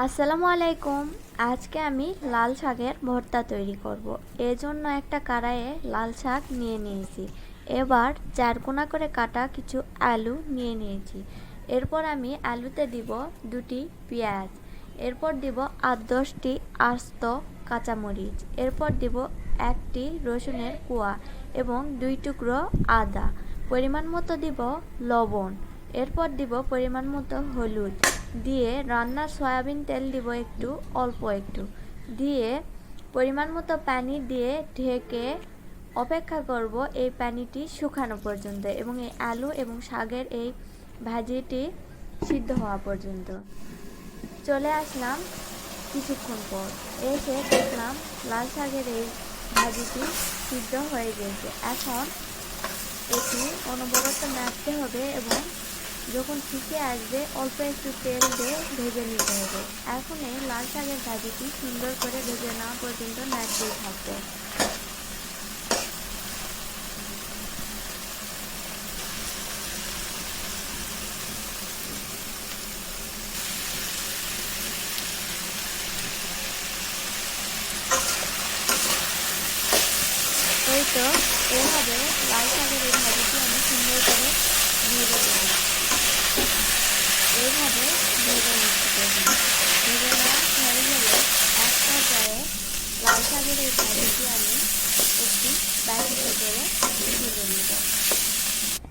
আসসালামু আলাইকুম। আজকে আমি লাল শাকের ভর্তা তৈরি করব। এজন্য একটা কড়াইয়ে লাল শাক নিয়ে নিয়েছি। এবার চারকোনা করে কাটা কিছু আলু নিয়ে নিয়েছি। এরপর আমি আলুতে দিব দুটি পেঁয়াজ। এরপর দিব আট দশটি আস্ত কাঁচামরিচ। এরপর দিব একটি রসুনের কুয়া এবং দুই টুকরো আদা। পরিমাণ মতো দিব লবণ। এরপর দিব পরিমাণ মতো হলুদ। দিয়ে রান্নার সয়াবিন তেল দিব একটু, অল্প একটু। দিয়ে পরিমাণ মতো পানি দিয়ে ঢেকে অপেক্ষা করব এই পানিটি শুকানো পর্যন্ত এবং এই আলু এবং শাকের এই ভাজিটি সিদ্ধ হওয়া পর্যন্ত। চলে আসলাম কিছুক্ষণ পর। এসে দেখলাম লাল শাকের এই ভাজিটি সিদ্ধ হয়ে গেছে। এখন এটি অনবরত নাড়তে হবে এবং যখন আসবে, অল্প একটু তেল দিয়ে ভেজে নিতে হবে। এখন এই লাল শাকের ভাজিটি সুন্দর করে ভেজে নেওয়া পর্যন্ত নাড়তেই থাকবে। এই তো এভাবে লাল শাকের এই ভাজিটি আমি সুন্দর করে ভেজে নেব এইভাবে ভেজে নিচ্ছি প্রথমে ভেজে নেওয়া হয়ে গেলে এক পর্যায়ে লাল শাকের এই ভাজিটি আমি একটি বাটিতে করে তুলে নেব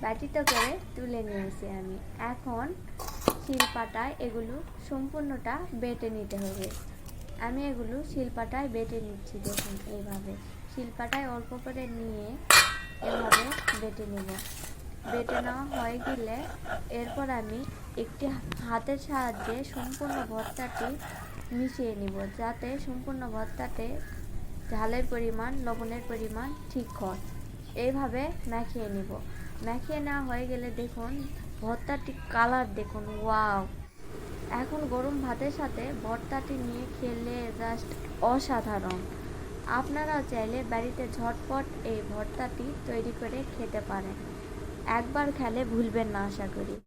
বাটিতে করে তুলে নিয়েছি আমি। এখন শিলপাটায় এগুলো সম্পূর্ণটা বেটে নিতে হবে। আমি এগুলো শিলপাটায় বেটে নিচ্ছি, দেখুন এইভাবে। শিলপাটায় অল্প করে নিয়ে এভাবে বেটে নেব। বেটে নেওয়া হয়ে গেলে এরপর আমি একটি হাতের সাহায্যে সম্পূর্ণ ভর্তাটি মিশিয়ে নিব, যাতে সম্পূর্ণ ভর্তাতে ঝালের পরিমাণ, লবণের পরিমাণ ঠিক হয়। এইভাবে মাখিয়ে নিব। মাখিয়ে না হয়ে গেলে দেখুন ভর্তাটি কালার দেখুন ওয়াও এখন গরম ভাতের সাথে ভর্তাটি নিয়ে খেলে জাস্ট অসাধারণ। আপনারা চাইলে বাড়িতে ঝটপট এই ভর্তাটি তৈরি করে খেতে পারেন। একবার খেলে ভুলবেন না, আশা করি।